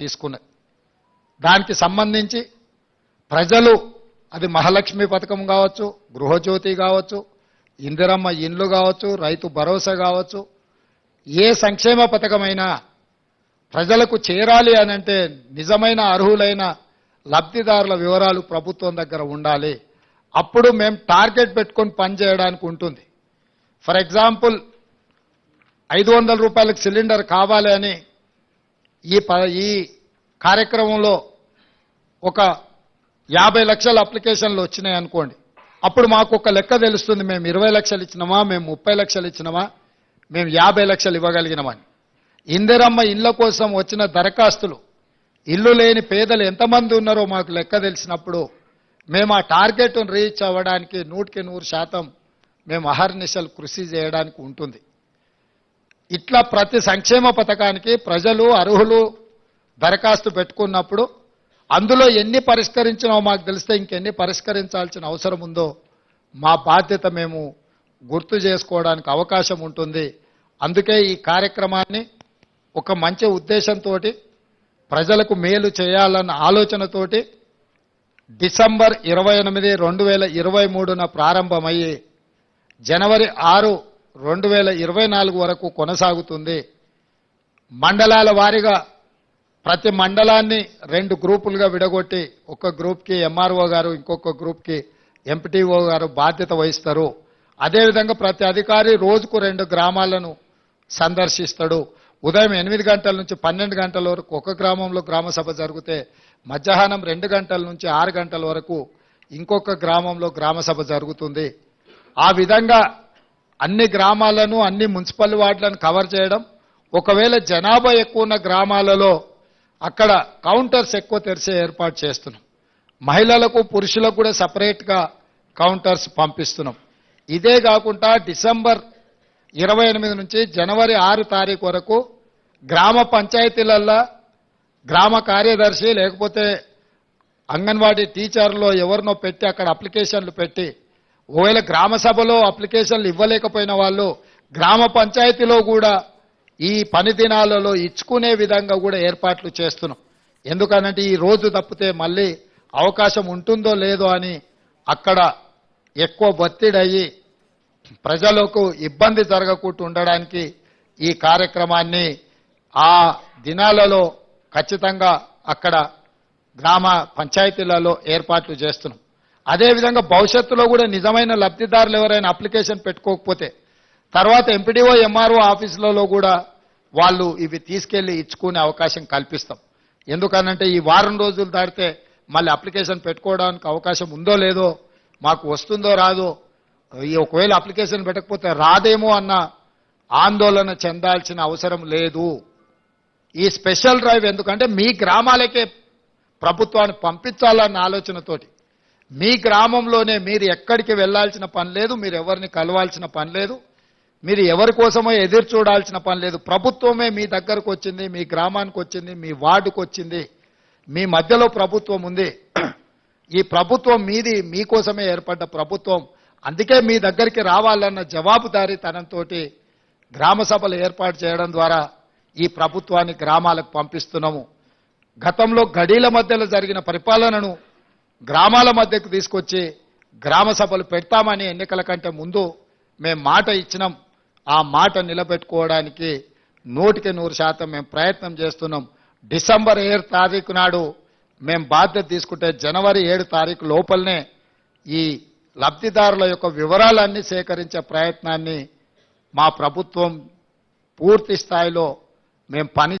తీసుకున్నది. దానికి సంబంధించి ప్రజలు అది మహాలక్ష్మి పథకం కావచ్చు గృహజ్యోతి కావచ్చు ఇందిరమ్మ ఇండ్లు కావచ్చు రైతు భరోసా కావచ్చు ఏ సంక్షేమ పథకమైనా ప్రజలకు చేరాలి అని అంటే నిజమైన అర్హులైన లబ్ధిదారుల వివరాలు ప్రభుత్వం దగ్గర ఉండాలి. అప్పుడు మేము టార్గెట్ పెట్టుకొని పనిచేయడానికి ఉంటుంది. ఫర్ ఎగ్జాంపుల్ ఐదు వందల రూపాయలకు సిలిండర్ కావాలి అని ఈ ప ఈ కార్యక్రమంలో ఒక యాభై లక్షల అప్లికేషన్లు వచ్చినాయి అనుకోండి. అప్పుడు మాకు ఒక లెక్క తెలుస్తుంది మేము ఇరవై లక్షలు ఇచ్చినామా మేము ముప్పై లక్షలు ఇచ్చినామా మేము యాభై లక్షలు ఇవ్వగలిగినామని ఇందిరమ్మ ఇళ్ళ కోసం వచ్చిన దరఖాస్తులు ఇల్లు లేని పేదలు ఎంతమంది ఉన్నారో మాకు లెక్క తెలిసినప్పుడు మేము ఆ టార్గెట్ను రీచ్ అవ్వడానికి నూటికి నూరు శాతం మేము అహర్నిశలు కృషి చేయడానికి ఉంటుంది. ఇట్లా ప్రతి సంక్షేమ పథకానికి ప్రజలు అర్హులు దరఖాస్తు పెట్టుకున్నప్పుడు అందులో ఎన్ని పరిష్కరించినో మాకు తెలిస్తే ఇంకెన్ని పరిష్కరించాల్సిన అవసరం ఉందో మా బాధ్యత మేము గుర్తు చేసుకోవడానికి అవకాశం ఉంటుంది. అందుకే ఈ కార్యక్రమాన్ని ఒక మంచి ఉద్దేశంతో ప్రజలకు మేలు చేయాలన్న ఆలోచనతోటి డిసెంబర్ ఇరవై ఎనిమిది రెండు వేల ఇరవై మూడున ప్రారంభమయ్యి జనవరి ఆరు రెండు వేల ఇరవై నాలుగు వరకు కొనసాగుతుంది. మండలాల వారీగా ప్రతి మండలాన్ని రెండు గ్రూపులుగా విడగొట్టి ఒక గ్రూప్కి ఎంఆర్ఓ గారు ఇంకొక గ్రూప్కి ఎంపీటీఓ గారు బాధ్యత వహిస్తారు. అదేవిధంగా ప్రతి అధికారి రోజుకు రెండు గ్రామాలను సందర్శిస్తాడు. ఉదయం ఎనిమిది గంటల నుంచి పన్నెండు గంటల వరకు ఒక గ్రామంలో గ్రామ సభ జరిగితే మధ్యాహ్నం రెండు గంటల నుంచి ఆరు గంటల వరకు ఇంకొక గ్రామంలో గ్రామ సభ జరుగుతుంది. ఆ విధంగా అన్ని గ్రామాలను అన్ని మున్సిపల్ వార్డులను కవర్ చేయడం. ఒకవేళ జనాభా ఎక్కువ ఉన్న గ్రామాలలో అక్కడ కౌంటర్స్ ఎక్కువ తెరిచే ఏర్పాటు చేస్తున్నాం. మహిళలకు పురుషులకు కూడా సపరేట్గా కౌంటర్స్ పంపిస్తున్నాం. ఇదే కాకుండా డిసెంబర్ ఇరవై ఎనిమిది నుంచి జనవరి ఆరు తారీఖు వరకు గ్రామ పంచాయతీలల్లో గ్రామ కార్యదర్శి లేకపోతే అంగన్వాడీ టీచర్లో ఎవరినో పెట్టి అక్కడ అప్లికేషన్లు పెట్టి ఒకవేళ గ్రామ సభలో అప్లికేషన్లు ఇవ్వలేకపోయిన వాళ్ళు గ్రామ పంచాయతీలో కూడా ఈ పని దినాలలో ఇచ్చుకునే విధంగా కూడా ఏర్పాట్లు చేస్తున్నాం. ఎందుకనంటే ఈ రోజు తప్పితే మళ్ళీ అవకాశం ఉంటుందో లేదో అని అక్కడ ఎక్కువ ఒత్తిడి ప్రజలకు ఇబ్బంది జరగకుండా ఉండడానికి ఈ కార్యక్రమాన్ని ఆ దినాలలో ఖచ్చితంగా అక్కడ గ్రామ పంచాయతీలలో ఏర్పాట్లు చేస్తున్నాం. అదేవిధంగా భవిష్యత్తులో కూడా నిజమైన లబ్ధిదారులు ఎవరైనా అప్లికేషన్ పెట్టుకోకపోతే తర్వాత ఎంపీడీఓ ఎంఆర్ఓ ఆఫీసులలో కూడా వాళ్ళు ఇవి తీసుకెళ్ళి ఇచ్చుకునే అవకాశం కల్పిస్తాం. ఎందుకనంటే ఈ వారం రోజులు దాటితే మళ్ళీ అప్లికేషన్ పెట్టుకోవడానికి అవకాశం ఉందో లేదో మాకు వస్తుందో రాదో ఈ ఒకవేళ అప్లికేషన్ పెట్టకపోతే రాదేమో అన్న ఆందోళన చెందాల్సిన అవసరం లేదు. ఈ స్పెషల్ డ్రైవ్ ఎందుకంటే మీ గ్రామాలకే ప్రభుత్వాన్ని పంపించాలన్న ఆలోచనతోటి. మీ గ్రామంలోనే మీరు ఎక్కడికి వెళ్ళాల్సిన పని లేదు మీరు ఎవరిని కలవాల్సిన పని లేదు మీరు ఎవరి కోసమో ఎదురు చూడాల్సిన పని లేదు. ప్రభుత్వమే మీ దగ్గరకు వచ్చింది మీ గ్రామానికి వచ్చింది మీ వార్డుకు వచ్చింది మీ మధ్యలో ప్రభుత్వం ఉంది. ఈ ప్రభుత్వం మీది మీకోసమే ఏర్పడ్డ ప్రభుత్వం. అందుకే మీ దగ్గరికి రావాలన్న జవాబుదారీతనంతో గ్రామ సభలు ఏర్పాటు చేయడం ద్వారా ఈ ప్రభుత్వాన్ని గ్రామాలకు పంపిస్తున్నాము. గతంలో గడీల మధ్యలో జరిగిన పరిపాలనను గ్రామాల మధ్యకు తీసుకొచ్చి గ్రామ సభలు పెడతామని ఎన్నికల కంటే ముందు మేము మాట ఇచ్చినాం. ఆ మాట నిలబెట్టుకోవడానికి నూటికి నూరు శాతం మేము ప్రయత్నం చేస్తున్నాం. డిసెంబర్ ఏడు తారీఖు నాడు మేము బాధ్యత తీసుకుంటే జనవరి ఏడు తారీఖు లోపలనే ఈ లబ్ధిదారుల యొక్క వివరాలన్నీ సేకరించే ప్రయత్నాన్ని మా ప్రభుత్వం పూర్తి స్థాయిలో మేము పని